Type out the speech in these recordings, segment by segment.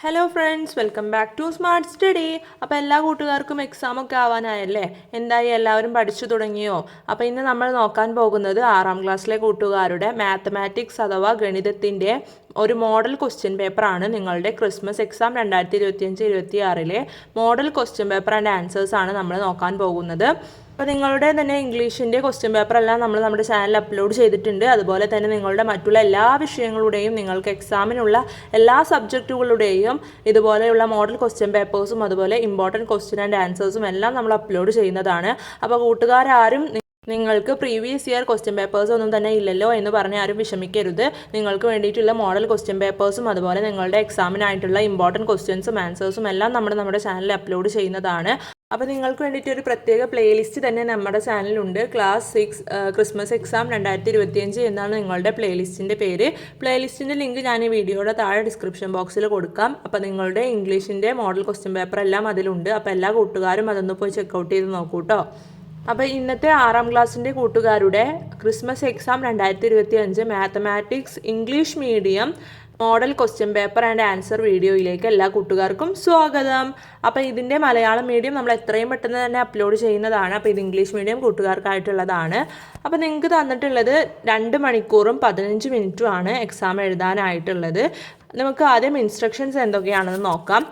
Hello friends welcome back to smart study അപ്പോൾ എല്ലാ കൂട്ടുകാർക്കും എക്സാം ഒക്കെ ആവാനായല്ലേ? എന്തായി? എല്ലാവരും പഠിച്ചു തുടങ്ങിയോ? അപ്പോൾ ഇന്ന് നമ്മൾ നോക്കാൻ പോകുന്നത് ആറാം ക്ലാസ്സിലെ കൂട്ടുകാരുടെ മാത്തമാറ്റിക്സ് അഥവാ ഗണിതത്തിന്റെ ഒരു മോഡൽ ക്വസ്റ്റ്യൻ പേപ്പറാണ് നിങ്ങളുടെ ക്രിസ്മസ് എക്സാം രണ്ടായിരത്തി ഇരുപത്തിയഞ്ച് ഇരുപത്തി ആറിലെ model question paper and answers ആണ് നമ്മൾ നോക്കാൻ പോകുന്നത്. അപ്പോൾ നിങ്ങളുടെ തന്നെ ഇംഗ്ലീഷിന്റെ ക്വസ്റ്റ്യൻ പേപ്പർ എല്ലാം നമ്മൾ നമ്മുടെ ചാനൽ അപ്ലോഡ് ചെയ്തിട്ടുണ്ട്. അതുപോലെ തന്നെ നിങ്ങളുടെ മറ്റുള്ള എല്ലാ വിഷയങ്ങളുടെയും നിങ്ങൾക്ക് എക്സാമിനുള്ള എല്ലാ സബ്ജക്റ്റുകളുടെയും ഇതുപോലെയുള്ള മോഡൽ ക്വസ്റ്റ്യൻ പേപ്പേഴ്സും അതുപോലെ ഇമ്പോർട്ടന്റ് ക്വസ്റ്റ്യൻ ആൻഡ് ആൻസേഴ്സും എല്ലാം നമ്മൾ അപ്ലോഡ് ചെയ്യുന്നതാണ്. അപ്പോൾ കൂട്ടുകാരാരും നിങ്ങൾക്ക് പ്രീവിയസ് ഇയർ ക്വസ്റ്റ്യൻ പേപ്പേഴ്സ് ഒന്നും തന്നെ ഇല്ലല്ലോ എന്ന് പറഞ്ഞ് ആരും വിഷമിക്കരുത്. നിങ്ങൾക്ക് വേണ്ടിയിട്ടുള്ള മോഡൽ ക്വസ്റ്റ്യൻ പേപ്പേഴ്സും അതുപോലെ നിങ്ങളുടെ എക്സാമിനായിട്ടുള്ള ഇമ്പോർട്ടന്റ് ക്വസ്റ്റ്യൻസും ആൻസേഴ്സും എല്ലാം നമ്മൾ നമ്മുടെ ചാനലിൽ അപ്ലോഡ് ചെയ്യുന്നതാണ്. അപ്പോൾ നിങ്ങൾക്ക് വേണ്ടിയിട്ട് ഒരു പ്രത്യേക പ്ലേലിസ്റ്റ് തന്നെ നമ്മുടെ ചാനലുണ്ട് ക്ലാസ് സിക്സ് ക്രിസ്മസ് എക്സാം രണ്ടായിരത്തി ഇരുപത്തിയഞ്ച് എന്നാണ് നിങ്ങളുടെ പ്ലേലിസ്റ്റിന്റെ പേര്. പ്ലേലിസ്റ്റിന്റെ ലിങ്ക് ഞാൻ ഈ വീഡിയോയുടെ താഴെ ഡിസ്ക്രിപ്ഷൻ ബോക്സിൽ കൊടുക്കാം. അപ്പോൾ നിങ്ങളുടെ ഇംഗ്ലീഷിന്റെ മോഡൽ ക്വസ്റ്റ്യൻ പേപ്പർ എല്ലാം അതിലുണ്ട്. അപ്പോൾ എല്ലാ കൂട്ടുകാരും അതൊന്ന് പോയി ചെക്കൗട്ട് ചെയ്ത് നോക്കൂ കേട്ടോ അപ്പോൾ ഇന്നത്തെ ആറാം ക്ലാസ്സിന്റെ കൂട്ടുകാരുടെ ക്രിസ്മസ് എക്സാം രണ്ടായിരത്തി ഇരുപത്തി അഞ്ച് mathematics English medium model question paper and answer വീഡിയോയിലേക്ക് എല്ലാ കൂട്ടുകാർക്കും സ്വാഗതം. അപ്പോൾ ഇതിന്റെ മലയാളം മീഡിയം നമ്മൾ എത്രയും പെട്ടെന്ന് തന്നെ അപ്ലോഡ് ചെയ്യുന്നതാണ്. അപ്പോൾ ഇത് ഇംഗ്ലീഷ് മീഡിയം കൂട്ടുകാർക്കായിട്ടുള്ളതാണ്. അപ്പോൾ നിങ്ങൾക്ക് തന്നിട്ടുള്ളത് രണ്ട് മണിക്കൂറും പതിനഞ്ച് മിനിറ്റുമാണ് എക്സാം എഴുതാനായിട്ടുള്ളത്. നമുക്ക് ആദ്യം ഇൻസ്ട്രക്ഷൻസ് എന്തൊക്കെയാണെന്ന് നോക്കാം.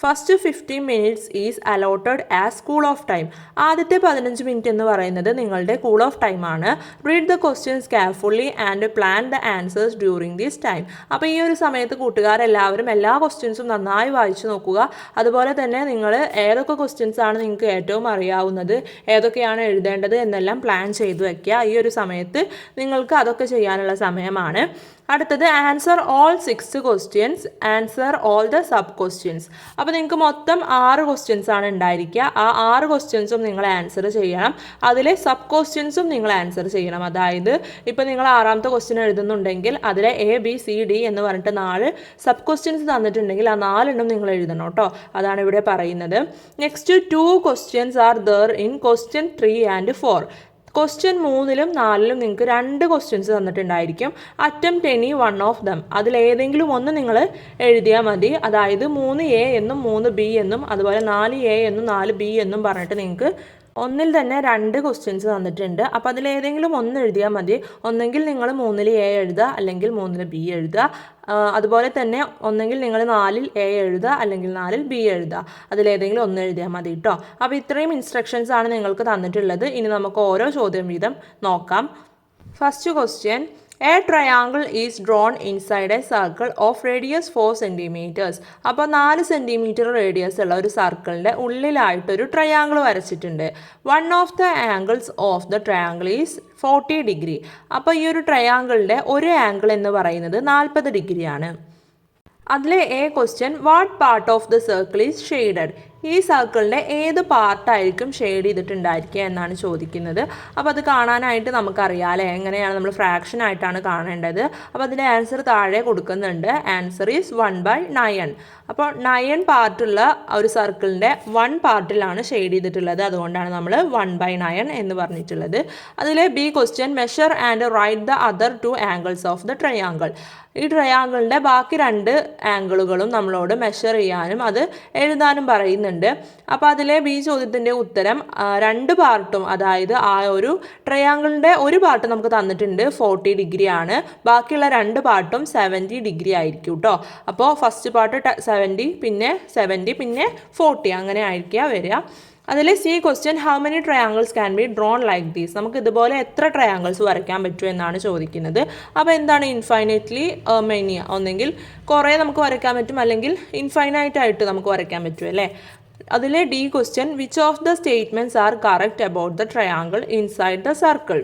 First fifteen minutes is allotted as cool off time ആദ്യത്തെ പതിനഞ്ച് മിനിറ്റ് എന്ന് പറയുന്നത് നിങ്ങളുടെ കൂൾ ഓഫ് ടൈം ആണ്. Read the questions carefully and plan the answers during this time അപ്പോൾ ഈ ഒരു സമയത്ത് കൂട്ടുകാരെല്ലാവരും എല്ലാ ക്വസ്റ്റ്യൻസും നന്നായി വായിച്ചു നോക്കുക. അതുപോലെ തന്നെ നിങ്ങൾ ഏതൊക്കെ ക്വസ്റ്റ്യൻസ് ആണ് നിങ്ങൾക്ക് ഏറ്റവും അറിയാവുന്നത് ഏതൊക്കെയാണ് എഴുതേണ്ടത് എന്നെല്ലാം പ്ലാൻ ചെയ്തു വയ്ക്കുക ഈ ഒരു സമയത്ത് നിങ്ങൾക്ക് അതൊക്കെ ചെയ്യാനുള്ള സമയമാണ്. അടുത്തത് answer all six questions answer all the sub questions അപ്പോൾ നിങ്ങൾക്ക് മൊത്തം ആറ് ക്വസ്റ്റ്യൻസ് ആണ് ഉണ്ടായിരിക്കുക. ആ ആറ് ക്വസ്റ്റ്യൻസും നിങ്ങൾ ആൻസർ ചെയ്യണം. അതിലെ സബ് ക്വസ്റ്റ്യൻസും നിങ്ങൾ ആൻസർ ചെയ്യണം. അതായത് ഇപ്പോൾ നിങ്ങൾ ആറാമത്തെ ക്വസ്റ്റ്യൻ എഴുതുന്നുണ്ടെങ്കിൽ അതിലെ എ ബി സി ഡി എന്ന് പറഞ്ഞിട്ട് നാല് സബ് ക്വസ്റ്റ്യൻസ് തന്നിട്ടുണ്ടെങ്കിൽ ആ നാലെണ്ണം നിങ്ങൾ എഴുതണം കേട്ടോ. അതാണ് ഇവിടെ പറയുന്നത്. Next two questions are there in question three and four question മൂന്നിലും നാലിലും നിങ്ങൾക്ക് രണ്ട് questions തന്നിട്ടുണ്ടായിരിക്കും. Attempt any one of them അതിലേതെങ്കിലും ഒന്ന് നിങ്ങൾ എഴുതിയാൽ മതി. അതായത് മൂന്ന് എ എന്നും മൂന്ന് ബി എന്നും അതുപോലെ നാല് എ എന്നും നാല് ബി എന്നും പറഞ്ഞിട്ട് നിങ്ങൾക്ക് ഒന്നിൽ തന്നെ രണ്ട് ക്വസ്റ്റ്യൻസ് തന്നിട്ടുണ്ട്. അപ്പോൾ അതിലേതെങ്കിലും ഒന്ന് എഴുതിയാൽ മതി. ഒന്നെങ്കിൽ നിങ്ങൾ മൂന്നിൽ എ എഴുതുക അല്ലെങ്കിൽ മൂന്നിൽ ബി എഴുതുക. അതുപോലെ തന്നെ ഒന്നെങ്കിൽ നിങ്ങൾ നാലിൽ എ എഴുതുക അല്ലെങ്കിൽ നാലിൽ ബി എഴുതുക. അതിലേതെങ്കിലും ഒന്ന് എഴുതിയാൽ മതി കേട്ടോ അപ്പോൾ ഇത്രയും ഇൻസ്ട്രക്ഷൻസ് ആണ് നിങ്ങൾക്ക് തന്നിട്ടുള്ളത്. ഇനി നമുക്ക് ഓരോ ചോദ്യം വീതം നോക്കാം. First question a triangle is drawn inside a circle of radius four centimetres അപ്പോൾ നാല് സെന്റിമീറ്റർ റേഡിയസ് ഉള്ള ഒരു സർക്കിളിന്റെ ഉള്ളിലായിട്ടൊരു ട്രയാങ്കിൾ വരച്ചിട്ടുണ്ട്. One of the angles of the triangle is forty degree അപ്പോൾ ഈ ഒരു ട്രയാങ്കിളിന്റെ ഒരു ആംഗിൾ എന്ന് പറയുന്നത് നാൽപ്പത് ഡിഗ്രിയാണ് അതിലെ A question what part of the circle is shaded ഈ സർക്കിളിന്റെ ഏത് പാർട്ടായിരിക്കും ഷെയ്ഡ് ചെയ്തിട്ടുണ്ടായിരിക്കുക എന്നാണ് ചോദിക്കുന്നത്. അപ്പോൾ അത് കാണാനായിട്ട് നമുക്കറിയാം അല്ലേ? എങ്ങനെയാണ് നമ്മൾ ഫ്രാക്ഷൻ ആയിട്ടാണ് കാണേണ്ടത്. അപ്പോൾ അതിന്റെ ആൻസർ താഴെ കൊടുക്കുന്നുണ്ട്. Answer is one by nine അപ്പോൾ നയൻ പാർട്ടുള്ള ഒരു സർക്കിളിന്റെ വൺ പാർട്ടിലാണ് ഷെയ്ഡ് ചെയ്തിട്ടുള്ളത്. അതുകൊണ്ടാണ് നമ്മൾ വൺ ബൈ നയൻ എന്ന് പറഞ്ഞിട്ടുള്ളത്. അതിലെ B question measure and write the other two angles of the triangle ഈ ട്രയാങ്കിളിന്റെ ബാക്കി രണ്ട് ആംഗിളുകളും നമ്മളോട് മെഷർ ചെയ്യാനും അത് എഴുതാനും പറയുന്നുണ്ട്. അപ്പോൾ അതിലെ ബി ചോദ്യത്തിന്റെ ഉത്തരം രണ്ട് പാർട്ടും അതായത് ആ ഒരു ട്രയാങ്കിളിന്റെ ഒരു പാർട്ട് നമുക്ക് തന്നിട്ടുണ്ട് ഫോർട്ടി ഡിഗ്രി ആണ്. ബാക്കിയുള്ള രണ്ട് പാർട്ടും സെവന്റി ഡിഗ്രി ആയിരിക്കും കേട്ടോ അപ്പോൾ ഫസ്റ്റ് പാർട്ട് സെവന്റി പിന്നെ സെവന്റി പിന്നെ ഫോർട്ടി അങ്ങനെ ആയിരിക്കുക വരിക. അതിൽ C question how many triangles can be drawn like these നമുക്ക് ഇതുപോലെ എത്ര ട്രയാങ്കിൾസ് വരയ്ക്കാൻ പറ്റും എന്നാണ് ചോദിക്കുന്നത്. അപ്പോൾ എന്താണ് ഇൻഫൈനൈറ്റ്ലി മെനി ഒന്നെങ്കിൽ കുറേ നമുക്ക് വരയ്ക്കാൻ പറ്റും അല്ലെങ്കിൽ ഇൻഫൈനൈറ്റ് ആയിട്ട് നമുക്ക് വരയ്ക്കാൻ പറ്റും അല്ലേ? അതിലെ D question which of the statements are correct about the triangle inside the circle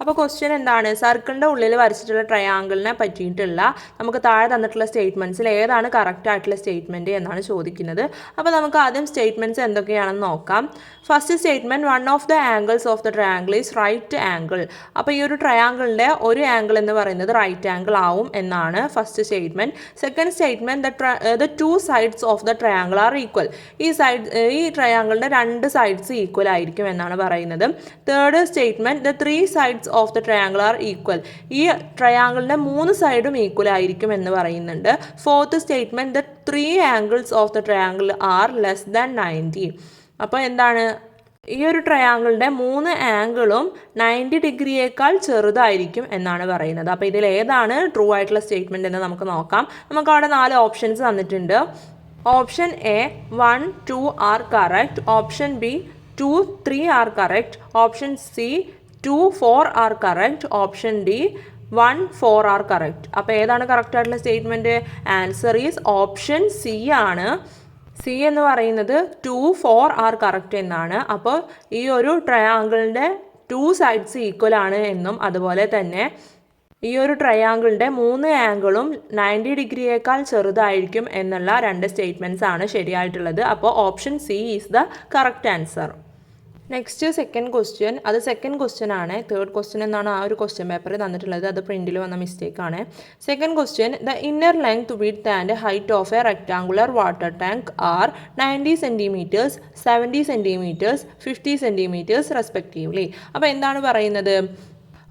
അപ്പോൾ ക്വസ്റ്റ്യൻ എന്താണ്? സർക്കിളിന്റെ ഉള്ളിൽ വരച്ചിട്ടുള്ള ട്രയാങ്കിളിനെ പറ്റിയിട്ടുള്ള നമുക്ക് താഴെ തന്നിട്ടുള്ള സ്റ്റേറ്റ്മെന്റ്സിൽ ഏതാണ് കറക്റ്റ് ആയിട്ടുള്ള സ്റ്റേറ്റ്മെന്റ് എന്നാണ് ചോദിക്കുന്നത്. അപ്പോൾ നമുക്ക് ആദ്യം സ്റ്റേറ്റ്മെന്റ്സ് എന്തൊക്കെയാണെന്ന് നോക്കാം. First statement one of the angles of the triangle is right angle അപ്പോൾ ഈ ഒരു ട്രയാങ്കിളിന്റെ ഒരു ആംഗിൾ എന്ന് പറയുന്നത് റൈറ്റ് ആംഗിൾ ആവും എന്നാണ് first statement second statement the the two sides of the triangle are equal ഈ സൈഡ് ഈ ട്രയാങ്കിളിന്റെ രണ്ട് സൈഡ്സ് ഈക്വൽ ആയിരിക്കും എന്നാണ് പറയുന്നത്. Third statement the three sides sides of the triangle are equal ഈ ട്രയാങ്കിളിന്റെ മൂന്ന് സൈഡും ഈക്വൽ ആയിരിക്കും എന്ന് പറയുന്നുണ്ട്. Fourth statement the three angles of the triangle are less than ninety അപ്പോൾ എന്താണ്? ഈ ഒരു ട്രയാങ്കിളിന്റെ മൂന്ന് ആംഗിളും നയന്റി ഡിഗ്രിയേക്കാൾ ചെറുതായിരിക്കും എന്നാണ് പറയുന്നത്. അപ്പോൾ ഇതിൽ ഏതാണ് ട്രൂ ആയിട്ടുള്ള സ്റ്റേറ്റ്മെന്റ് എന്ന് നമുക്ക് നോക്കാം. നമുക്ക് അവിടെ നാല് ഓപ്ഷൻസ് തന്നിട്ടുണ്ട്. Option A one two are correct option B two three are correct option C two four are correct option D one four are correct അപ്പോൾ ഏതാണ് കറക്റ്റ് ആയിട്ടുള്ള statement answer is option C ആണ്. C എന്ന് പറയുന്നത് to four are correct എന്നാണ്. അപ്പോൾ ഈ ഒരു ട്രയാങ്കിളിന്റെ ടു സൈഡ്സ് ഈക്വൽ ആണ് എന്നും അതുപോലെ തന്നെ ഈ ഒരു ട്രയാങ്കിളിന്റെ മൂന്ന് ആംഗിളും നയന്റി ഡിഗ്രിയേക്കാൾ ചെറുതായിരിക്കും എന്നുള്ള രണ്ട് സ്റ്റേറ്റ്മെന്റ്സ് ആണ് ശരിയായിട്ടുള്ളത്. അപ്പോൾ option C is the correct answer next second question അത് സെക്കൻഡ് ക്വസ്റ്റ്യൻ ആണ്. തേർഡ് ക്വസ്റ്റ്യൻ എന്നാണ് ആ ഒരു ക്വസ്റ്റ്യൻ പേപ്പറിൽ തന്നിട്ടുള്ളത്. അത് പ്രിന്റിൽ വന്ന മിസ്റ്റേക്ക് ആണ്. Second question the inner length width and height of a rectangular water tank are ninety centimetres seventy centimetres fifty centimetres respectively അപ്പോൾ എന്താണ് പറയുന്നത്?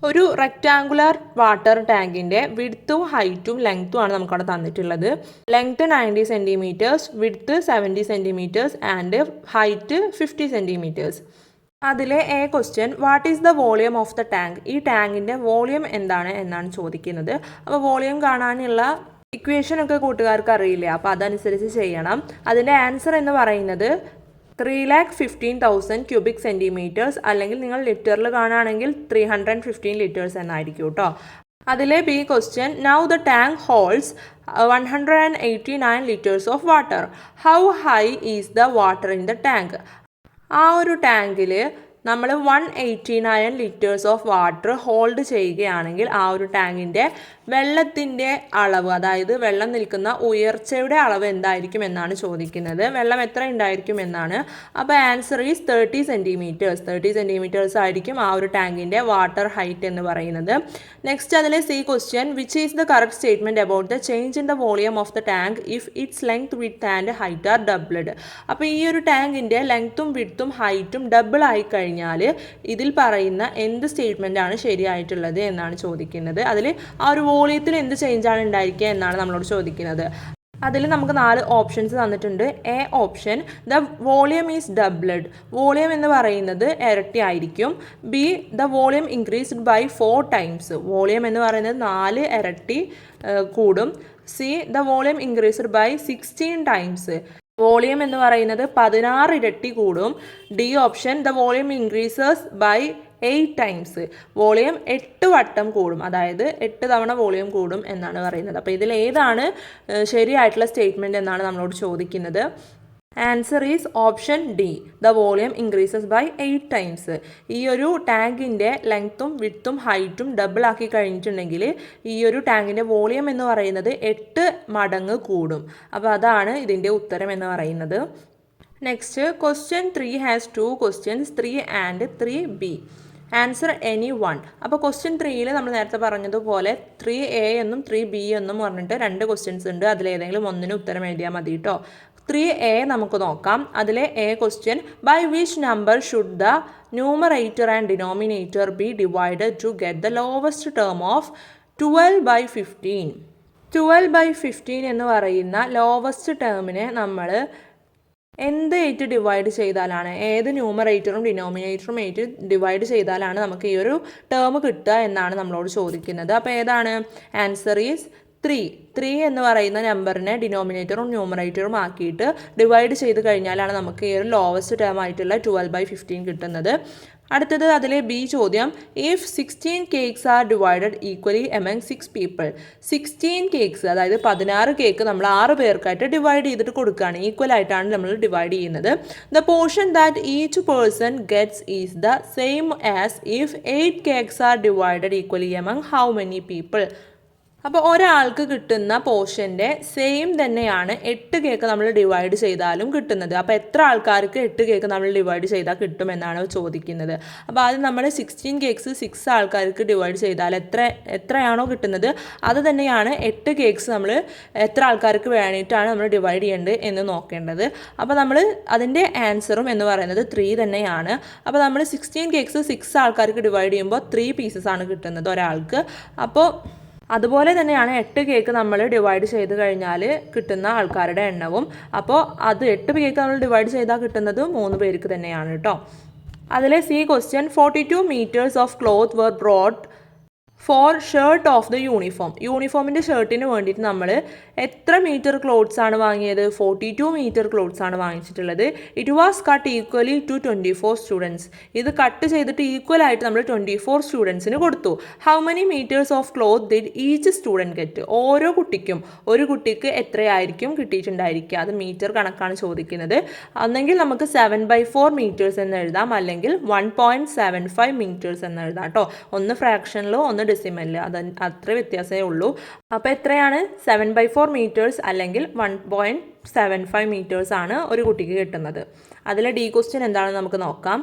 ഒരു റെക്റ്റാങ്കുലർ വാട്ടർ ടാങ്കിന്റെ വിഡ്ത്തും ഹൈറ്റും ലെങ്ത്തും ആണ് നമുക്കവിടെ തന്നിട്ടുള്ളത്. Length ninety centimetres width seventy centimetres and height fifty centimetres അതിലെ A question what is the volume of the tank ഈ ടാങ്കിന്റെ വോളിയം എന്താണ് എന്നാണ് ചോദിക്കുന്നത്. അപ്പോൾ വോളിയം കാണാനുള്ള ഇക്വേഷൻ ഒക്കെ കൂട്ടുകാർക്ക് അറിയില്ല? അപ്പോൾ അതനുസരിച്ച് ചെയ്യണം. അതിന്റെ ആൻസർ എന്ന് പറയുന്നത് three lakh fifteen thousand cubic centimetres അല്ലെങ്കിൽ നിങ്ങൾ ലിറ്ററിൽ കാണുകയാണെങ്കിൽ ത്രീ ഹൺഡ്രഡ് ഫിഫ്റ്റീൻ ലിറ്റേഴ്സ് എന്നായിരിക്കും കേട്ടോ അതിലെ B question now the tank holds one hundred and eighty nine litres of water how high is the water in the tank ആ ഒരു ടാങ്കിൽ നമ്മൾ one eighty nine litres of water hold ചെയ്യുകയാണെങ്കിൽ ആ ഒരു ടാങ്കിന്റെ വെള്ളത്തിന്റെ അളവ് അതായത് വെള്ളം നിൽക്കുന്ന ഉയർച്ചയുടെ അളവ് എന്തായിരിക്കും എന്നാണ് ചോദിക്കുന്നത്. വെള്ളം എത്ര ഉണ്ടായിരിക്കും എന്നാണ് അപ്പോൾ answer is thirty centimetres thirty centimetres ആയിരിക്കും ആ ഒരു ടാങ്കിന്റെ വാട്ടർ ഹൈറ്റ് എന്ന് പറയുന്നത്. നെക്സ്റ്റ് അതിലെ C question which is the correct statement about the change in the volume of the tank if its length width and height are doubled അപ്പോൾ ഈ ഒരു ടാങ്കിന്റെ ലെങ്ത്തും വിഡ്ത്തും ഹൈറ്റും ഡബിൾ ആയി കഴിഞ്ഞാൽ ഇതിൽ പറയുന്ന എന്ത് സ്റ്റേറ്റ്മെന്റ് ആണ് ശരിയായിട്ടുള്ളത് എന്നാണ് ചോദിക്കുന്നത്. അതിൽ ആ ഒരു വോളിയത്തിൽ എന്ത് ചേഞ്ച് ആണ് ഉണ്ടായിരിക്കുക എന്നാണ് നമ്മളോട് ചോദിക്കുന്നത്. അതിൽ നമുക്ക് നാല് ഓപ്ഷൻസ് തന്നിട്ടുണ്ട്. A option the volume is doubled volume എന്ന് പറയുന്നത് ഇരട്ടി ആയിരിക്കും. B the volume increased by four times volume എന്ന് പറയുന്നത് നാല് ഇരട്ടി കൂടും. C the volume increased by sixteen times volume എന്ന് പറയുന്നത് പതിനാറ് ഇരട്ടി കൂടും. D option the volume increases by eight times volume എട്ട് വട്ടം കൂടും. അതായത് എട്ട് തവണ വോളിയം കൂടും എന്നാണ് പറയുന്നത്. അപ്പോൾ ഇതിൽ ഏതാണ് ശരിയായിട്ടുള്ള സ്റ്റേറ്റ്മെന്റ് എന്നാണ് നമ്മളോട് ചോദിക്കുന്നത്. Answer is option D the volume increases by eight times ഈ ഒരു ടാങ്കിന്റെ ലെങ്ത്തും വിത്തും ഹൈറ്റും ഡബിൾ ആക്കി കഴിഞ്ഞിട്ടുണ്ടെങ്കിൽ ഈ ഒരു ടാങ്കിന്റെ വോളിയം എന്ന് പറയുന്നത് എട്ട് മടങ്ങ് കൂടും. അപ്പോൾ അതാണ് ഇതിന്റെ ഉത്തരം എന്ന് പറയുന്നത്. Next question three has two questions three and three B answer any one അപ്പോൾ ക്വസ്റ്റ്യൻ ത്രീയിൽ നമ്മൾ നേരത്തെ പറഞ്ഞതുപോലെ ത്രീ എ എന്നും ത്രീ ബി എന്നും പറഞ്ഞിട്ട് രണ്ട് ക്വസ്റ്റ്യൻസ് ഉണ്ട്. അതിലേതെങ്കിലും ഒന്നിന് ഉത്തരം എഴുതിയാൽ മതി കേട്ടോ ത്രീ എ നമുക്ക് നോക്കാം. അതിലെ A question by which number should the numerator and denominator be divided to get the lowest term of twelve by fifteen twelve by fifteen എന്ന് പറയുന്ന ലോവസ്റ്റ് ടേമിനെ നമ്മൾ എന്ത് ഏറ്റ് ഡിവൈഡ് ചെയ്താലാണ് ഏത് ന്യൂമറേറ്ററും ഡിനോമിനേറ്ററും ഏറ്റ് ഡിവൈഡ് ചെയ്താലാണ് നമുക്ക് ഈ ഒരു ടേം കിട്ടുക എന്നാണ് നമ്മളോട് ചോദിക്കുന്നത്. അപ്പോൾ ഏതാണ്? ആൻസർ ഈസ് ത്രീ ത്രീ എന്ന് പറയുന്ന നമ്പറിനെ ഡിനോമിനേറ്ററും ന്യൂമറേറ്ററും ആക്കിയിട്ട് ഡിവൈഡ് ചെയ്ത് കഴിഞ്ഞാലാണ് നമുക്ക് ഈ ഒരു ലോവസ്റ്റ് ടേം ആയിട്ടുള്ള ട്വൽവ് ബൈ ഫിഫ്റ്റീൻ കിട്ടുന്നത്. അടുത്തത് അതിലെ ബി ചോദ്യം. If sixteen cakes are divided equally among six people sixteen cakes അതായത് പതിനാറ് കേക്ക് നമ്മൾ ആറ് പേർക്കായിട്ട് ഡിവൈഡ് ചെയ്തിട്ട് കൊടുക്കുകയാണ്. ഈക്വൽ ആയിട്ടാണ് നമ്മൾ ഡിവൈഡ് ചെയ്യുന്നത്. The portion that each person gets is the same as if eight cakes are divided equally among how many people അപ്പോൾ ഒരാൾക്ക് കിട്ടുന്ന പോർഷന്റെ സെയിം തന്നെയാണ് എട്ട് കേക്ക് നമ്മൾ ഡിവൈഡ് ചെയ്താലും കിട്ടുന്നത്. അപ്പോൾ എത്ര ആൾക്കാർക്ക് എട്ട് കേക്ക് നമ്മൾ ഡിവൈഡ് ചെയ്താൽ കിട്ടുമെന്നാണ് ചോദിക്കുന്നത്. അപ്പോൾ ആദ്യം നമ്മൾ സിക്സ്റ്റീൻ കേക്ക്സ് സിക്സ് ആൾക്കാർക്ക് ഡിവൈഡ് ചെയ്താൽ എത്ര എത്രയാണോ കിട്ടുന്നത്? അത് തന്നെയാണ് എട്ട് കേക്ക്സ് നമ്മൾ എത്ര ആൾക്കാർക്ക് വേണ്ടിയിട്ടാണ് നമ്മൾ ഡിവൈഡ് ചെയ്യേണ്ടത് എന്ന് നോക്കേണ്ടത്. അപ്പോൾ നമ്മൾ അതിന്റെ ആൻസറും എന്ന് പറയുന്നത് ത്രീ തന്നെയാണ്. അപ്പോൾ നമ്മൾ സിക്സ്റ്റീൻ കേക്ക്സ് സിക്സ് ആൾക്കാർക്ക് ഡിവൈഡ് ചെയ്യുമ്പോൾ ത്രീ പീസസ് ആണ് കിട്ടുന്നത് ഒരാൾക്ക്. അപ്പോൾ അതുപോലെ തന്നെയാണ് എട്ട് കേക്ക് നമ്മൾ ഡിവൈഡ് ചെയ്ത് കഴിഞ്ഞാൽ കിട്ടുന്ന ആൾക്കാരുടെ എണ്ണവും. അപ്പോൾ അത് എട്ട് കേക്ക് നമ്മൾ ഡിവൈഡ് ചെയ്താൽ കിട്ടുന്നത് മൂന്ന് പേർക്ക് തന്നെയാണ് കേട്ടോ. അതിലെ C question forty two metres of cloth were brought for shirt of the uniform യൂണിഫോമിന്റെ ഷർട്ടിന് വേണ്ടിയിട്ട് നമ്മൾ എത്ര മീറ്റർ ക്ലോത്ത്സ് ആണ് വാങ്ങിയത്? ഫോർട്ടി ടു മീറ്റർ ക്ലോത്ത്സ് ആണ് വാങ്ങിച്ചിട്ടുള്ളത്. It was cut equally to twenty four students ഇത് കട്ട് ചെയ്തിട്ട് ഈക്വൽ ആയിട്ട് നമ്മൾ ട്വന്റി ഫോർ സ്റ്റുഡൻസിന് കൊടുത്തു. How many metres of cloth did each student get ഓരോ കുട്ടിക്കും. ഒരു കുട്ടിക്ക് എത്രയായിരിക്കും കിട്ടിയിട്ടുണ്ടായിരിക്കുക? അത് മീറ്റർ കണക്കാണ് ചോദിക്കുന്നത്. അന്നെങ്കിൽ നമുക്ക് സെവൻ ബൈ ഫോർ മീറ്റേഴ്സ് എന്ന് എഴുതാം. അല്ലെങ്കിൽ one point seven five metres എന്ന് എഴുതാം കേട്ടോ ഒന്ന് ഫ്രാക്ഷനിലോ ഒന്ന് ഡെസിമലിൽ അത് അത്ര വ്യത്യാസമേ ഉള്ളൂ. അപ്പോൾ എത്രയാണ്? സെവൻ ബൈ ഫോർ മീറ്റേഴ്സ് അല്ലെങ്കിൽ one point seven five metres ആണ് ഒരു കുട്ടിക്ക് കിട്ടുന്നത്. അതിലെ ഡി ക്വസ്റ്റ്യൻ എന്താണെന്ന് നമുക്ക് നോക്കാം.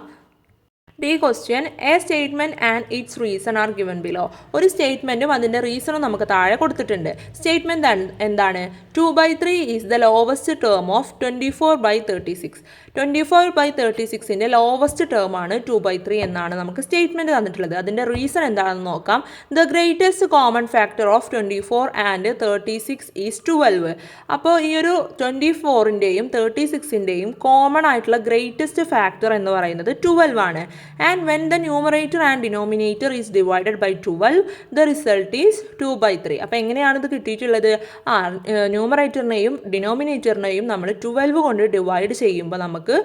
D question a statement and its reason are given below ഒരു സ്റ്റേറ്റ്മെന്റും അതിന്റെ റീസണും നമുക്ക് താഴെ കൊടുത്തിട്ടുണ്ട്. സ്റ്റേറ്റ്മെന്റ് എന്താണ്? Two by three is the lowest term of twenty four by thirty six twenty four by thirty സിക്സിന്റെ lowest term ആണ് ടു ബൈ ത്രീ എന്നാണ് നമുക്ക് സ്റ്റേറ്റ്മെന്റ് തന്നിട്ടുള്ളത്. അതിന്റെ റീസൺ എന്താണെന്ന് നോക്കാം. The greatest common factor of twenty four and thirty six is twelve അപ്പോൾ ഈ ഒരു ട്വന്റി ഫോറിന്റെയും തേർട്ടി സിക്സിന്റെയും കോമൺ ആയിട്ടുള്ള ഗ്രേറ്റസ്റ്റ് ഫാക്ടർ എന്ന് പറയുന്നത് ട്വൽവ് ആണ്. And when the numerator and denominator is divided by twelve the result is two by three അപ്പോൾ എങ്ങനെയാണ് ഇത് കിട്ടിയിട്ടുള്ളത്? ആ ന്യൂമറേറ്ററിനെയും ഡിനോമിനേറ്ററിനെയും നമ്മൾ ട്വൽവ് കൊണ്ട് ഡിവൈഡ് ചെയ്യുമ്പോൾ നമുക്ക്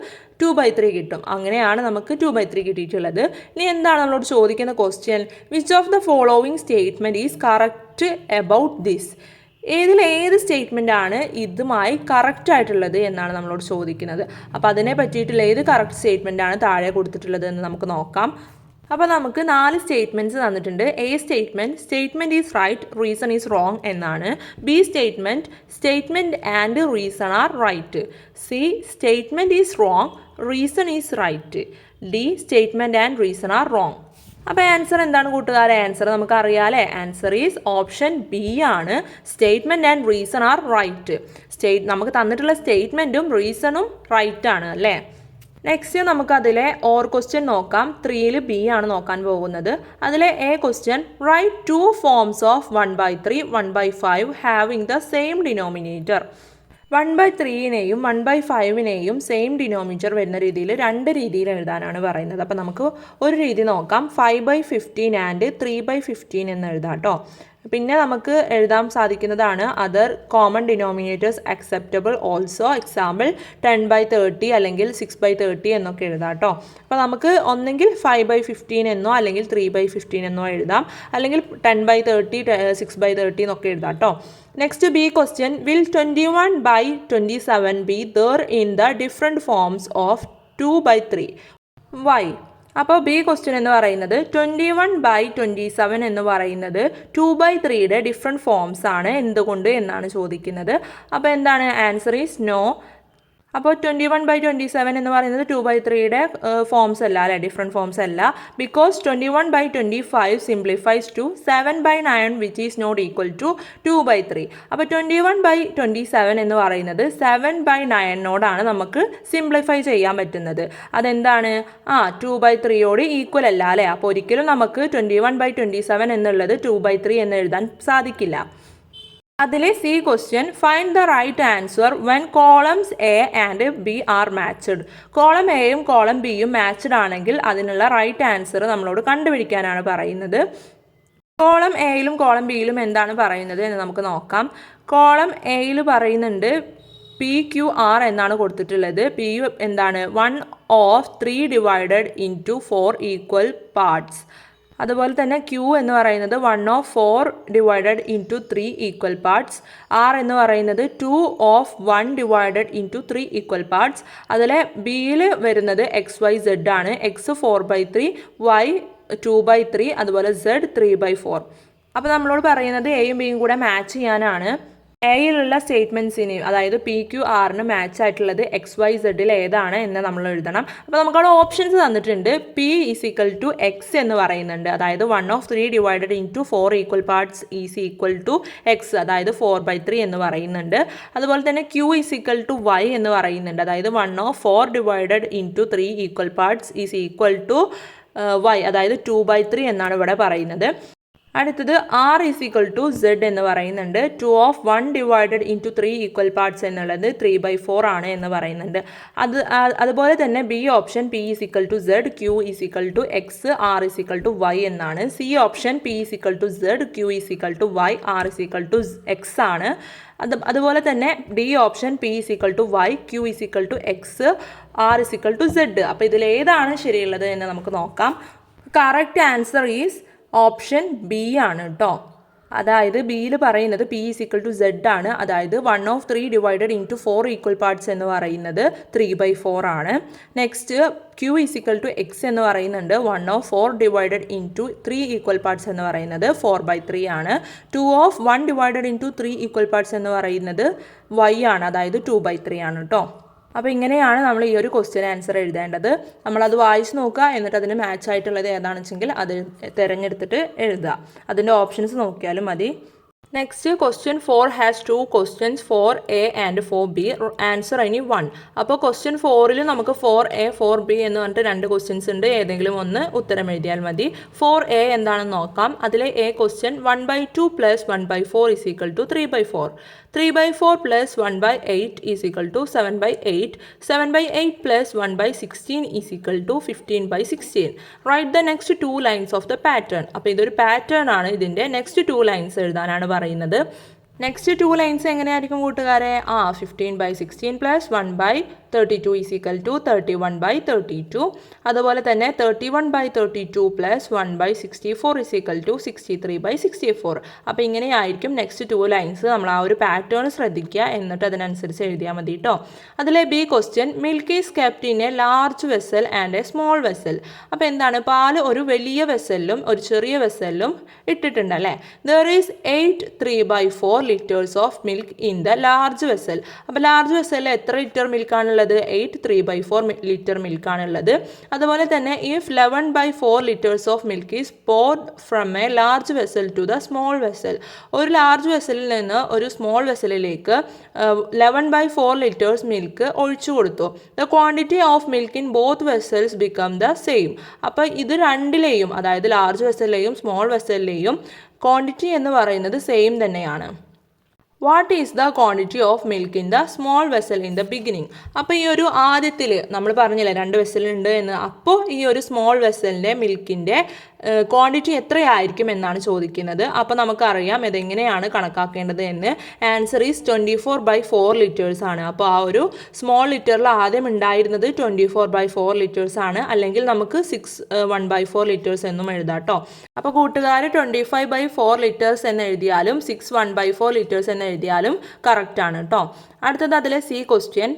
ടു ബൈ ത്രീ കിട്ടും. അങ്ങനെയാണ് നമുക്ക് ടു ബൈ ത്രീ കിട്ടിയിട്ടുള്ളത്. ഇനി എന്താണ് നമ്മളോട് ചോദിക്കുന്ന question which of the following statement is correct about this ഏതിൽ ഏത് സ്റ്റേറ്റ്മെന്റ് ആണ് ഇതുമായി കറക്റ്റ് ആയിട്ടുള്ളത് എന്നാണ് നമ്മളോട് ചോദിക്കുന്നത്. അപ്പോൾ അതിനെ പറ്റിയിട്ടുള്ള ഏത് കറക്റ്റ് സ്റ്റേറ്റ്മെന്റ് ആണ് താഴെ കൊടുത്തിട്ടുള്ളത് എന്ന് നമുക്ക് നോക്കാം. അപ്പോൾ നമുക്ക് നാല് സ്റ്റേറ്റ്മെന്റ്സ് തന്നിട്ടുണ്ട്. A statement statement is right reason is wrong എന്നാണ്. B statement statement and reason are right C statement is wrong reason is right D statement and reason are wrong അപ്പോൾ ആൻസർ എന്താണ് കൂട്ടുകാരെ? ആൻസർ നമുക്ക് അറിയാമല്ലേ answer is option B ആണ്. Statement and reason are right state നമുക്ക് തന്നിട്ടുള്ള സ്റ്റേറ്റ്മെന്റും റീസണും right ആണ് അല്ലേ? നെക്സ്റ്റ് നമുക്ക് അതിലെ ഓർ ക്വസ്റ്റ്യൻ നോക്കാം ത്രീയിൽ ബി ആണ് നോക്കാൻ പോകുന്നത്. അതിലെ A question write two forms of one by three one by five having the same denominator one by ത്രീനെയും one by ഫൈവിനെയും സെയിം ഡിനോമിനേറ്റർ വരുന്ന രീതിയിൽ രണ്ട് രീതിയിൽ എഴുതാനാണ് പറയുന്നത്. അപ്പോൾ നമുക്ക് ഒരു രീതി നോക്കാം. Five by fifteen and three by fifteen എന്ന് എഴുതാം കേട്ടോ പിന്നെ നമുക്ക് എഴുതാൻ സാധിക്കുന്നതാണ് other common denominators acceptable also example ten by thirty അല്ലെങ്കിൽ സിക്സ് ബൈ തേർട്ടി എന്നൊക്കെ എഴുതാം കേട്ടോ അപ്പോൾ നമുക്ക് ഒന്നെങ്കിൽ ഫൈവ് ബൈ ഫിഫ്റ്റീൻ എന്നോ അല്ലെങ്കിൽ ത്രീ ബൈ ഫിഫ്റ്റീൻ എന്നോ എഴുതാം. അല്ലെങ്കിൽ ten by thirty six by thirty എന്നൊക്കെ എഴുതാം കേട്ടോ next B question will twenty one by twenty seven be there in the different forms of two by three why അപ്പോൾ B question എന്ന് പറയുന്നത് twenty one by twenty seven എന്ന് പറയുന്നത് two by ത്രീയുടെ different forms ആണ് എന്തുകൊണ്ട് എന്നാണ് ചോദിക്കുന്നത്. അപ്പോൾ എന്താണ് ആൻസർ ഈസ് നോ അപ്പോൾ twenty one by twenty seven എന്ന് പറയുന്നത് ടു ബൈ ത്രീയുടെ ഫോംസ് അല്ല അല്ലേ? ഡിഫറെന്റ് ഫോംസ് അല്ല. Because twenty one by twenty five simplifies to seven by nine which is not equal to two by three അപ്പോൾ twenty one by twenty seven എന്ന് പറയുന്നത് seven by നയനോടാണ് നമുക്ക് simplify ചെയ്യാൻ പറ്റുന്നത്. അതെന്താണ്? ആ ടു ബൈ ത്രീയോട് ഈക്വൽ അല്ല അല്ലേ? അപ്പോൾ ഒരിക്കലും നമുക്ക് twenty one by twenty seven എന്നുള്ളത് ടു ബൈ ത്രീ എന്ന് എഴുതാൻ സാധിക്കില്ല. അതിലെ C question find the right answer when columns A and B are matched column എയും കോളം ബിയും മാച്ച്ഡ് ആണെങ്കിൽ അതിനുള്ള റൈറ്റ് ആൻസർ നമ്മളോട് കണ്ടുപിടിക്കാനാണ് പറയുന്നത്. കോളം എയിലും കോളം ബിയിലും എന്താണ് പറയുന്നത് എന്ന് നമുക്ക് നോക്കാം. കോളം എയിൽ പറയുന്നുണ്ട് പി ക്യു ആർ എന്നാണ് കൊടുത്തിട്ടുള്ളത്. പി എന്താണ്? One of three divided in to four equal parts അതുപോലെ തന്നെ ക്യൂ എന്ന് പറയുന്നത് one of four divided into three equal parts R എന്ന് പറയുന്നത് two of one divided into three equal parts അതിലെ ബിയിൽ വരുന്നത് എക്സ് വൈ സെഡ് ആണ്. X four by three Y two by three അതുപോലെ സെഡ് ത്രീ ബൈ ഫോർ അപ്പോൾ നമ്മളോട് പറയുന്നത് എയും ബിയും കൂടെ മാച്ച് ചെയ്യാനാണ്. എയിലുള്ള സ്റ്റേറ്റ്മെന്റ്സിനെയും അതായത് പി ക്യു ആറിന് മാച്ച് ആയിട്ടുള്ളത് എക്സ് വൈ സെഡിൽ ഏതാണ് എന്ന് നമ്മൾ എഴുതണം. അപ്പോൾ നമുക്കവിടെ ഓപ്ഷൻസ് തന്നിട്ടുണ്ട്. P is equal to X എന്ന് പറയുന്നുണ്ട്. അതായത് one of three divided in to four equal parts is equal to X അതായത് ഫോർ ബൈ ത്രീ എന്ന് പറയുന്നുണ്ട്. അതുപോലെ തന്നെ Q is equal to Y എന്ന് പറയുന്നുണ്ട്. അതായത് one of four divided in to three equal parts is equal to Y അതായത് two by three എന്നാണ് ഇവിടെ പറയുന്നത്. അടുത്തത് R is equal to Z എന്ന് പറയുന്നുണ്ട് two of one divided into three equal parts എന്നുള്ളത് ത്രീ ബൈ ഫോർ ആണ് എന്ന് പറയുന്നുണ്ട് അത് അതുപോലെ തന്നെ B option P is equal to Z Q is equal to X R is equal to Y എന്നാണ് C option P is equal to Z Q is equal to Y R is equal to X ആണ് അത് അതുപോലെ തന്നെ D option P is equal to Y Q is equal to X R is equal to Z അപ്പോൾ ഇതിൽ ഏതാണ് ശരിയുള്ളത് എന്ന് നമുക്ക് നോക്കാം correct answer is option B ആണ് കേട്ടോ അതായത് ബിയിൽ പറയുന്നത് P is equal to Z ആണ്. അതായത് one of three divided into four equal parts എന്ന് പറയുന്നത് ത്രീ ബൈ ഫോർ ആണ്. Next Q is equal to X എന്ന് പറയുന്നുണ്ട്. One of four divided into three equal parts എന്ന് പറയുന്നത് ഫോർ ബൈ ത്രീ ആണ്. Two of one divided into three equal parts എന്ന് പറയുന്നത് വൈ ആണ്. അതായത് ടു ബൈ ത്രീ ആണ് കേട്ടോ അപ്പോൾ ഇങ്ങനെയാണ് നമ്മൾ ഈ ഒരു ക്വസ്റ്റ്യൻ ആൻസർ എഴുതേണ്ടത്. നമ്മളത് വായിച്ച് നോക്കുക എന്നിട്ട് അതിന് മാച്ച് ആയിട്ടുള്ളത് ഏതാണെന്ന് വെച്ചെങ്കിൽ അത് തിരഞ്ഞെടുത്തിട്ട് എഴുതുക. അതിന്റെ ഓപ്ഷൻസ് നോക്കിയാലും മതി. Next question four has two questions four A and four B answer ഇനി വൺ അപ്പോൾ ക്വസ്റ്റ്യൻ ഫോറിൽ നമുക്ക് ഫോർ എ ഫോർ ബി എന്ന് പറഞ്ഞിട്ട് രണ്ട് ക്വസ്റ്റ്യൻസ് ഉണ്ട്. ഏതെങ്കിലും ഒന്ന് ഉത്തരം എഴുതിയാൽ മതി. ഫോർ എ എന്താണെന്ന് നോക്കാം. അതിലെ A question one by two plus one by four is equal to three by four three by four plus one by eight is equal to seven by eight seven by eight plus one by sixteen is equal to fifteen by sixteen write the next two lines of the pattern അപ്പോൾ ഇതൊരു pattern ആണ്. ഇതിന്റെ next two lines എഴുതാനാണ് പറയുന്നത്. Next two lines എങ്ങനെയായിരിക്കും കൂട്ടുകാരെ? ആ fifteen by sixteen plus one by thirty two is equal to thirty one by thirty two അതുപോലെ തന്നെ thirty one by thirty two plus one by sixty four is equal to sixty three by sixty four അപ്പോൾ ഇങ്ങനെയായിരിക്കും next two lines നമ്മൾ ആ ഒരു pattern ശ്രദ്ധിക്കുക എന്നിട്ട് അതിനനുസരിച്ച് എഴുതിയാൽ മതി കേട്ടോ അതിലെ B question milk is kept a large vessel and a small vessel അപ്പോൾ എന്താണ്? പാൽ ഒരു വലിയ വെസലിലും ഒരു ചെറിയ വെസലിലും ഇട്ടിട്ടുണ്ട് അല്ലേ? There is eight three by four litres of milk in the large vessel. അപ്പോൾ ലാർജ് വെസലിൽ എത്ര litre മിൽക്കാണുള്ളത്? Eight three by four litre മിൽക്കാണുള്ളത്. അതുപോലെ തന്നെ if eleven by four litres of milk is poured from a large vessel to the small vessel. ഒരു large വെസലിൽ നിന്ന് ഒരു small വെസലിലേക്ക് eleven by four litres milk ഒഴിച്ചു കൊടുത്തു. The quantity of milk in both vessels become the same. അപ്പോൾ ഇത് രണ്ടിലെയും അതായത് ലാർജ് വെസലിലെയും സ്മോൾ വെസലിലെയും ക്വാണ്ടിറ്റി എന്ന് പറയുന്നത് സെയിം തന്നെയാണ്. What is the quantity of milk in the small vessel in the beginning അപ്പോൾ ഈ ഒരു ആദ്യത്തിൽ നമ്മൾ പറഞ്ഞില്ലേ രണ്ട് വെസലുണ്ട് എന്ന്. അപ്പോൾ ഈ ഒരു സ്മോൾ വെസലിന്റെ മിൽക്കിന്റെ ക്വാണ്ടിറ്റി എത്രയായിരിക്കും എന്നാണ് ചോദിക്കുന്നത്. അപ്പോൾ നമുക്കറിയാം ഇതെങ്ങനെയാണ് കണക്കാക്കേണ്ടത് എന്ന്. Answer is twenty four by four litres ആണ്. അപ്പോൾ ആ ഒരു സ്മോൾ ലിറ്ററിൽ ആദ്യം ഉണ്ടായിരുന്നത് twenty four by four litres ആണ്. അല്ലെങ്കിൽ നമുക്ക് six one by four litres എന്നും എഴുതാം കേട്ടോ അപ്പോൾ കൂട്ടുകാർ twenty five by four litres എന്ന് എഴുതിയാലും six one by four litres എന്ന് എഴുതിയാലും കറക്റ്റ് ആണ് കേട്ടോ അടുത്തത് അതിലെ C question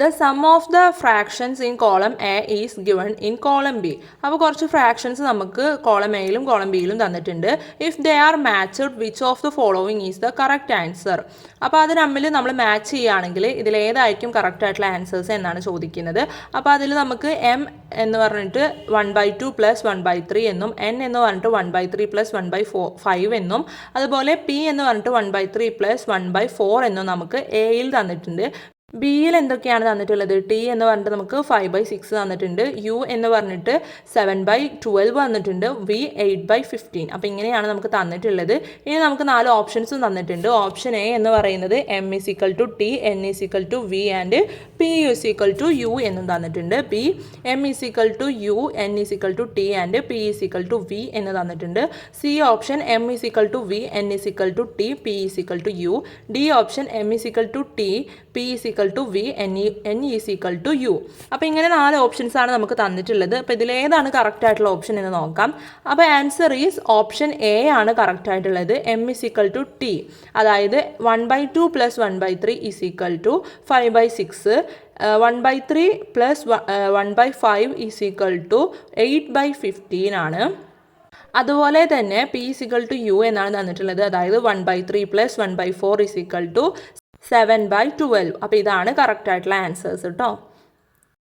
the sum of the fractions in column A is given in column B അപ്പോൾ കുറച്ച് ഫ്രാക്ഷൻസ് നമുക്ക് കോളം എയിലും കോളം ബിയിലും തന്നിട്ടുണ്ട്. If they are matched which of the following is the correct answer അപ്പോൾ അത് തമ്മിൽ നമ്മൾ മാച്ച് ചെയ്യുകയാണെങ്കിൽ ഇതിലേതായിരിക്കും കറക്റ്റ് ആയിട്ടുള്ള ആൻസേഴ്സ് എന്നാണ് ചോദിക്കുന്നത്. അപ്പോൾ അതിൽ നമുക്ക് എം എന്ന് പറഞ്ഞിട്ട് one by two plus one by three എന്നും എൻ എന്ന് പറഞ്ഞിട്ട് one by three plus one by four five എന്നും അതുപോലെ പി എന്ന് പറഞ്ഞിട്ട് one by three plus one by four എന്നും നമുക്ക് എയിൽ തന്നിട്ടുണ്ട്. ബിയിൽ എന്തൊക്കെയാണ് തന്നിട്ടുള്ളത് ടി എന്ന് പറഞ്ഞിട്ട് നമുക്ക് ഫൈവ് ബൈ സിക്സ് തന്നിട്ടുണ്ട് യു എന്ന് പറഞ്ഞിട്ട് സെവൻ ബൈ ട്വൽവ് വന്നിട്ടുണ്ട് വി എയ്റ്റ് ബൈ ഫിഫ്റ്റീൻ അപ്പോൾ ഇങ്ങനെയാണ് നമുക്ക് തന്നിട്ടുള്ളത് ഇനി നമുക്ക് നാല് ഓപ്ഷൻസും തന്നിട്ടുണ്ട് ഓപ്ഷൻ എ എന്ന് പറയുന്നത് M is equal to T N is equal to V and P is equal to U എന്നും തന്നിട്ടുണ്ട് B M is equal to U N is equal to T and P is equal to V എന്ന് തന്നിട്ടുണ്ട് C option M is equal to V N is equal to T P is equal to U D option M is equal to T P is equal to V N E N is equal to U അപ്പോൾ ഇങ്ങനെ നാല് options ആണ് നമുക്ക് തന്നിട്ടുള്ളത്. അപ്പോൾ ഇതിലേതാണ് correct ആയിട്ടുള്ള option എന്ന് നോക്കാം. അപ്പോൾ ആൻസർ ഈസ് ഓപ്ഷൻ എ ആണ് കറക്റ്റ് ആയിട്ടുള്ളത്. M is equal to T അതായത് one by two plus one by three is equal to five by six one by three plus one by five is equal to eight by fifteen ആണ്. അതുപോലെ തന്നെ P is equal to you എന്നാണ് തന്നിട്ടുള്ളത്. അതായത് one by three plus one by four is equal to seven by twelve അപ്പോൾ ഇതാണ് correct ആയിട്ടുള്ള answers കേട്ടോ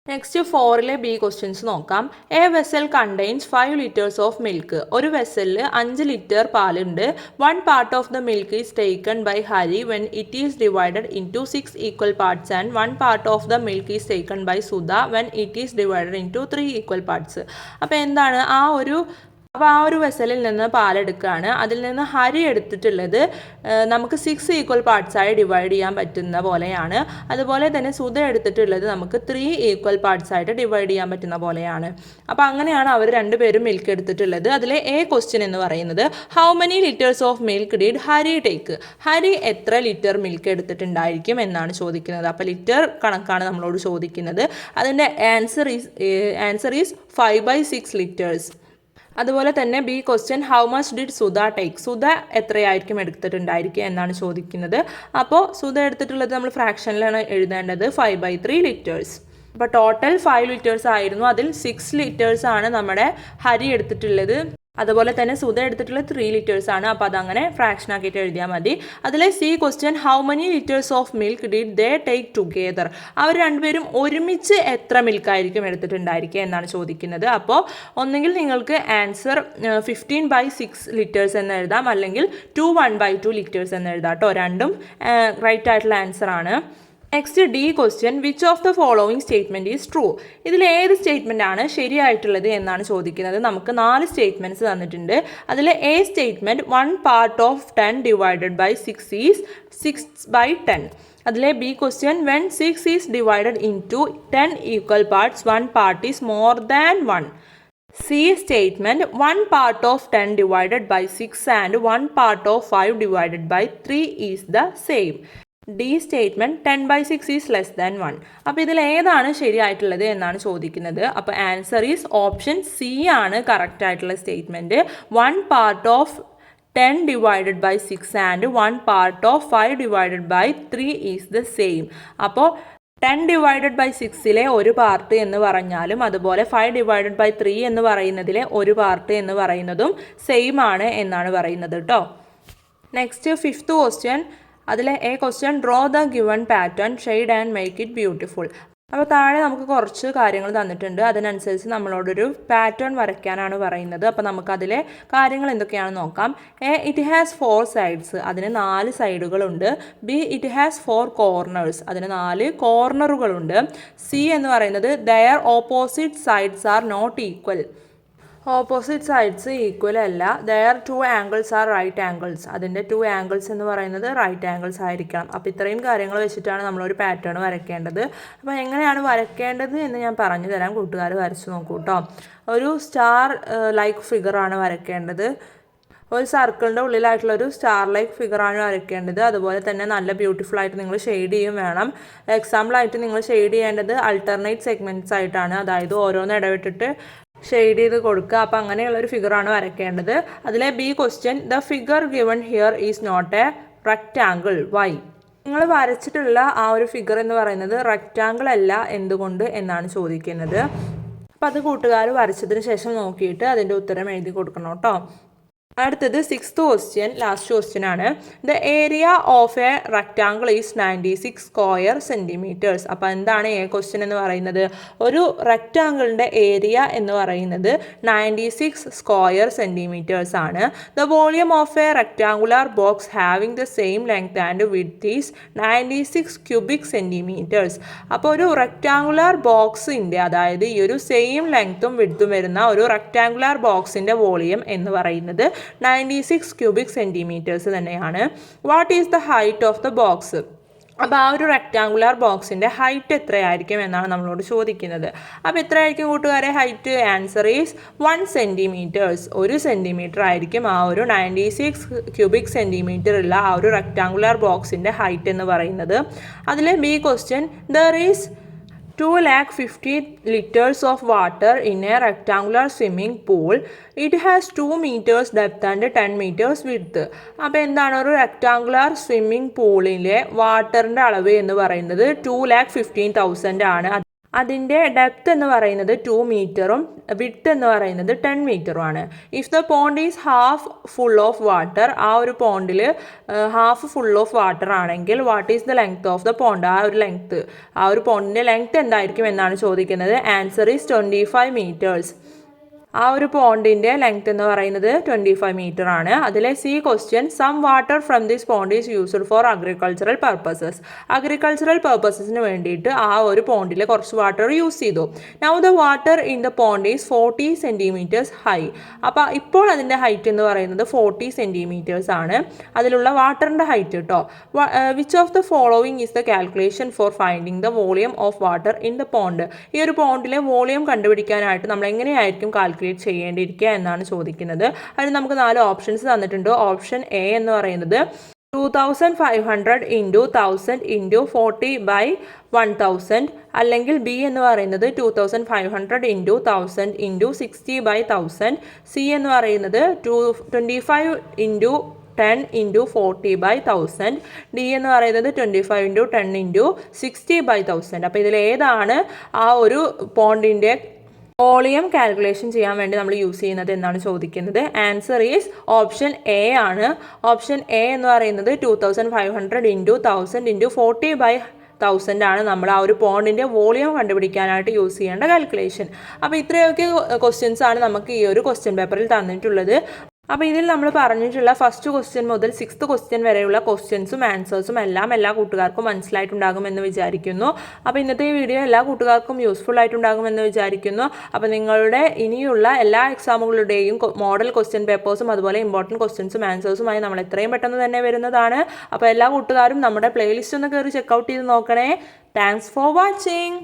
നെക്സ്റ്റ് ഫോറിലെ ബി ക്വസ്റ്റ്യൻസ് നോക്കാം. A vessel contains five litres of milk ഒരു വെസലിൽ അഞ്ച് ലിറ്റർ പാലുണ്ട്. One part of the milk is taken by Hari when it is divided into six equal parts and one part of the milk is taken by Sudha when it is divided into three equal parts അപ്പോൾ എന്താണ് ആ ഒരു അപ്പോൾ ആ ഒരു വെസലിൽ നിന്ന് പാലെടുക്കുകയാണ് അതിൽ നിന്ന് ഹരി എടുത്തിട്ടുള്ളത് നമുക്ക് സിക്സ് ഈക്വൽ പാർട്സായി ഡിവൈഡ് ചെയ്യാൻ പറ്റുന്ന പോലെയാണ്. അതുപോലെ തന്നെ സുധ എടുത്തിട്ടുള്ളത് നമുക്ക് ത്രീ ഈക്വൽ പാർട്സ് ആയിട്ട് ഡിവൈഡ് ചെയ്യാൻ പറ്റുന്ന പോലെയാണ്. അപ്പോൾ അങ്ങനെയാണ് അവർ രണ്ടുപേരും മിൽക്ക് എടുത്തിട്ടുള്ളത്. അതിലെ എ ക്വസ്റ്റ്യൻ എന്ന് പറയുന്നത് how many litres of milk did Hari take Hari എത്ര ലിറ്റർ മിൽക്ക് എടുത്തിട്ടുണ്ടായിരിക്കും എന്നാണ് ചോദിക്കുന്നത്. അപ്പോൾ ലിറ്റർ കണക്കാണ് നമ്മളോട് ചോദിക്കുന്നത്. അതിന്റെ answer is answer is five by six litres അതുപോലെ തന്നെ B question how much did Sudha take Sudha എത്രയായിരിക്കും എടുത്തിട്ടുണ്ടായിരിക്കുക എന്നാണ് ചോദിക്കുന്നത്. അപ്പോൾ സുധ എടുത്തിട്ടുള്ളത് നമ്മൾ ഫ്രാക്ഷനിലാണ് എഴുതേണ്ടത്. ഫൈവ് ബൈ ത്രീ ലിറ്റേഴ്സ് അപ്പോൾ ടോട്ടൽ ഫൈവ് ലിറ്റേഴ്സ് ആയിരുന്നു. അതിൽ സിക്സ് ലിറ്റേഴ്സ് ആണ് നമ്മുടെ ഹരി എടുത്തിട്ടുള്ളത്. അതുപോലെ തന്നെ സുധ എടുത്തിട്ടുള്ള ത്രീ ലിറ്റേഴ്സ് ആണ്. അപ്പോൾ അതങ്ങനെ ഫ്രാക്ഷൻ ആക്കിയിട്ട് എഴുതിയാൽ മതി. അതിലെ C question how many litres of milk did they take together അവർ രണ്ടുപേരും ഒരുമിച്ച് എത്ര മിൽക്ക് ആയിരിക്കും എടുത്തിട്ടുണ്ടായിരിക്കുക എന്നാണ് ചോദിക്കുന്നത്. അപ്പോൾ ഒന്നെങ്കിൽ നിങ്ങൾക്ക് answer fifteen by six litres എന്ന് എഴുതാം. അല്ലെങ്കിൽ two one by two litres എന്ന് എഴുതാം കേട്ടോ രണ്ടും റൈറ്റ് ആയിട്ടുള്ള ആൻസർ ആണ്. Next D question which of the following statement is true ഇതിൽ ഏത് സ്റ്റേറ്റ്മെന്റ് ആണ് ശരിയായിട്ടുള്ളത് എന്നാണ് ചോദിക്കുന്നത്. നമുക്ക് നാല് സ്റ്റേറ്റ്മെന്റ്സ് തന്നിട്ടുണ്ട്. അതിൽ A statement one part of ten divided by six is six by ten അതിലെ B question when six is divided into ten equal parts one part is more than one C statement one part of ten divided by six and one part of five divided by three is the same D statement ten by six is less than one അപ്പോൾ ഇതിൽ ഏതാണ് ശരിയായിട്ടുള്ളത് എന്നാണ് ചോദിക്കുന്നത്. അപ്പോൾ answer is option C ആണ് correct ആയിട്ടുള്ള statement one part of ten divided by six and one part of five divided by three is the same അപ്പോൾ ടെൻ ഡിവൈഡഡ് ബൈ സിക്സിലെ ഒരു പാർട്ട് എന്ന് പറഞ്ഞാലും അതുപോലെ ഫൈവ് ഡിവൈഡഡ് ബൈ ത്രീ എന്ന് പറയുന്നതിലെ ഒരു പാർട്ട് എന്ന് പറയുന്നതും സെയിം ആണ് എന്നാണ് പറയുന്നത് കേട്ടോ നെക്സ്റ്റ് ഫിഫ്ത്ത് ക്വസ്റ്റ്യൻ അതിലെ A question draw the given pattern shade and make it beautiful അപ്പോൾ താഴെ നമുക്ക് കുറച്ച് കാര്യങ്ങൾ തന്നിട്ടുണ്ട്. അതിനനുസരിച്ച് നമ്മളോടൊരു പാറ്റേൺ വരയ്ക്കാനാണ് പറയുന്നത്. അപ്പോൾ നമുക്കതിലെ കാര്യങ്ങൾ എന്തൊക്കെയാണെന്ന് നോക്കാം. A it has four sides അതിന് നാല് സൈഡുകളുണ്ട് B it has four corners അതിന് നാല് കോർണറുകളുണ്ട് സി എന്ന് പറയുന്നത് their opposite sides are not equal opposite sides equal അല്ല. Their two angles are right angles അതിന്റെ ടു ആംഗിൾസ് എന്ന് പറയുന്നത് റൈറ്റ് ആംഗിൾസ് ആയിരിക്കണം. അപ്പോൾ ഇത്രയും കാര്യങ്ങൾ വെച്ചിട്ടാണ് നമ്മളൊരു പാറ്റേൺ വരയ്ക്കേണ്ടത്. അപ്പോൾ എങ്ങനെയാണ് വരയ്ക്കേണ്ടത് എന്ന് ഞാൻ പറഞ്ഞു തരാം. കൂട്ടുകാർ വരച്ച് നോക്കൂ കേട്ടോ ഒരു സ്റ്റാർ ലൈക്ക് ഫിഗറാണ് വരയ്ക്കേണ്ടത്. ഒരു സർക്കിളിന്റെ ഉള്ളിലായിട്ടുള്ള ഒരു സ്റ്റാർ ലൈക്ക് ഫിഗറാണ് വരയ്ക്കേണ്ടത്. അതുപോലെ തന്നെ നല്ല ബ്യൂട്ടിഫുൾ ആയിട്ട് നിങ്ങൾ ഷെയ്ഡ് ചെയ്യും വേണം. എക്സാമ്പിളായിട്ട് നിങ്ങൾ ഷെയ്ഡ് ചെയ്യേണ്ടത് അൾട്ടർനേറ്റ് സെഗ്മെന്റ്സ് ആയിട്ടാണ്. അതായത് ഓരോന്ന് ഇടവിട്ടിട്ട് ഷെയ്ഡ് ചെയ്ത് കൊടുക്കുക. അപ്പോൾ അങ്ങനെയുള്ള ഒരു ഫിഗറാണ് വരയ്ക്കേണ്ടത്. അതിലെ B question the figure given here is not a rectangle why നിങ്ങൾ വരച്ചിട്ടുള്ള ആ ഒരു ഫിഗർ എന്ന് പറയുന്നത് റെക്റ്റാങ്കിൾ അല്ല എന്തുകൊണ്ട് എന്നാണ് ചോദിക്കുന്നത്. അപ്പോൾ അത് കൂട്ടുകാർ വരച്ചതിന് ശേഷം നോക്കിയിട്ട് അതിന്റെ ഉത്തരം എഴുതി കൊടുക്കണം കേട്ടോ. അടുത്തത് സിക്സ്ത് ക്വസ്റ്റ്യൻ ലാസ്റ്റ് ക്വസ്റ്റ്യൻ ആണ്. The area of a rectangle is ninety six square centimetres അപ്പോൾ എന്താണ് എ ക്വസ്റ്റ്യൻ എന്ന് പറയുന്നത്? ഒരു റെക്റ്റാങ്കിളിന്റെ ഏരിയ എന്ന് പറയുന്നത് നയന്റി സിക്സ് സ്ക്വയർ സെന്റിമീറ്റേഴ്സ് ആണ്. The volume of a rectangular box having the same length and width is ninety six cubic centimetres അപ്പോൾ ഒരു റെക്റ്റാങ്കുലർ ബോക്സിന്റെ അതായത് ഈ ഒരു സെയിം ലെങ്ത്തും വിടുത്തും വരുന്ന ഒരു റെക്റ്റാങ്കുലർ ബോക്സിന്റെ വോളിയം എന്ന് പറയുന്നത് നയന്റി സിക്സ് ക്യൂബിക് സെന്റിമീറ്റേഴ്സ് തന്നെയാണ്. What is the height of the box അപ്പോൾ ആ ഒരു റെക്റ്റാങ്കുലർ ബോക്സിന്റെ ഹൈറ്റ് എത്രയായിരിക്കും എന്നാണ് നമ്മളോട് ചോദിക്കുന്നത്. അപ്പോൾ എത്രയായിരിക്കും കൂട്ടുകാരെ? Height answer is one centimetres ഒരു സെന്റിമീറ്റർ ആയിരിക്കും ആ ഒരു നയന്റി സിക്സ് ക്യൂബിക് സെന്റിമീറ്റർ ഉള്ള ആ ഒരു റെക്റ്റാങ്കുലർ ബോക്സിന്റെ ഹൈറ്റ് എന്ന് പറയുന്നത്. അതിലെ B question there is two lakh fifty litres of water in a rectangular swimming pool it has two metres depth and ten metres width അപ്പോൾ എന്താണ് ഒരു റെക്ടാങ്കുലർ സ്വിമ്മിംഗ് പൂളിലെ വാട്ടറിന്റെ അളവ് എന്ന് പറയുന്നത് ടു ലാക്ക് ഫിഫ്റ്റീൻ തൗസൻഡ് ആണ്. അതിന്റെ ഡെപ്ത് എന്ന് പറയുന്നത് ടു മീറ്ററും വിട്ട് എന്ന് പറയുന്നത് ടെൻ മീറ്ററും ആണ്. If the pond is half full of water ആ ഒരു പോണ്ടിൽ ഹാഫ് ഫുൾ ഓഫ് വാട്ടർ ആണെങ്കിൽ what is the length of the pond ആ ഒരു ലെങ്ത് ആ ഒരു പോണ്ടിന്റെ ലെങ്ത് എന്തായിരിക്കും എന്നാണ് ചോദിക്കുന്നത്. Answer is twenty five metres ആ ഒരു പോണ്ടിന്റെ ലെങ്ത് എന്ന് പറയുന്നത് ട്വന്റി ഫൈവ് മീറ്റർ ആണ്. അതിലെ C question some water from this pond is used for agricultural purposes agricultural പർപ്പസസിന് വേണ്ടിയിട്ട് ആ ഒരു പോണ്ടിൽ കുറച്ച് വാട്ടർ യൂസ് ചെയ്തു. Now the water in the pond is forty centimetres high അപ്പോൾ ഇപ്പോൾ അതിന്റെ ഹൈറ്റ് എന്ന് പറയുന്നത് ഫോർട്ടി സെന്റിമീറ്റേഴ്സ് ആണ്. അതിലുള്ള വാട്ടറിന്റെ ഹൈറ്റ് കേട്ടോ which of the following is the calculation for finding the volume of water in the pond ഈ ഒരു പോണ്ടിലെ വോളിയം കണ്ടുപിടിക്കാനായിട്ട് നമ്മൾ എങ്ങനെയായിരിക്കും കാൽക്കുലേറ്റ് ചെയ്യേണ്ടിയിരിക്കുക എന്നാണ് ചോദിക്കുന്നത്. അതിന് നമുക്ക് നാല് ഓപ്ഷൻസ് തന്നിട്ടുണ്ട്. ഓപ്ഷൻ എ എന്ന് പറയുന്നത് two thousand five hundred into thousand into forty by one thousand അല്ലെങ്കിൽ ബി എന്ന് പറയുന്നത് two thousand five hundred into thousand into sixty by thousand C എന്ന് പറയുന്നത് two twenty five into ten into forty by thousand D എന്ന് പറയുന്നത് twenty five into ten into sixty by thousand അപ്പോൾ ഇതിൽ ഏതാണ് ആ ഒരു പോണ്ടിന്റെ വോളിയം കാൽക്കുലേഷൻ ചെയ്യാൻ വേണ്ടി നമ്മൾ യൂസ് ചെയ്യുന്നത് എന്നാണ് ചോദിക്കുന്നത്. ആൻസർ ഈസ് ഓപ്ഷൻ എ ആണ്. ഓപ്ഷൻ എ എന്ന് പറയുന്നത് two thousand five hundred into thousand into forty by thousand ആണ് നമ്മൾ ആ ഒരു പോണ്ടിന്റെ വോളിയം കണ്ടുപിടിക്കാനായിട്ട് യൂസ് ചെയ്യേണ്ട കാൽക്കുലേഷൻ. അപ്പോൾ ഇത്രയൊക്കെ ക്വസ്റ്റ്യൻസ് ആണ് നമുക്ക് ഈ ഒരു ക്വസ്റ്റ്യൻ പേപ്പറിൽ തന്നിട്ടുള്ളത്. അപ്പോൾ ഇതിൽ നമ്മൾ പറഞ്ഞിട്ടുള്ള ഫസ്റ്റ് ക്വസ്റ്റ്യൻ മുതൽ സിക്സ്ത് ക്വസ്റ്റ്യൻ വരെയുള്ള ക്വസ്റ്റ്യൻസും ആൻസേഴ്സും എല്ലാം എല്ലാ കൂട്ടുകാർക്കും മനസ്സിലായിട്ടുണ്ടാകുമെന്ന് വിചാരിക്കുന്നു. അപ്പോൾ ഇന്നത്തെ ഈ വീഡിയോ എല്ലാ കൂട്ടുകാർക്കും യൂസ്ഫുൾ ആയിട്ടുണ്ടാകുമെന്ന് വിചാരിക്കുന്നു. അപ്പോൾ നിങ്ങളുടെ ഇനിയുള്ള എല്ലാ എക്സാമുകളുടെയും മോഡൽ ക്വസ്റ്റ്യൻ പേപ്പേഴ്സും അതുപോലെ ഇമ്പോർട്ടന്റ് ക്വസ്റ്റ്യൻസും ആൻസേഴ്സുമായി നമ്മൾ എത്രയും പെട്ടെന്ന് തന്നെ വരുന്നതാണ്. അപ്പോൾ എല്ലാ കൂട്ടുകാരും നമ്മുടെ പ്ലേലിസ്റ്റ് ഒന്ന് കയറി ചെക്കൗട്ട് ചെയ്ത് നോക്കണേ. Thanks for watching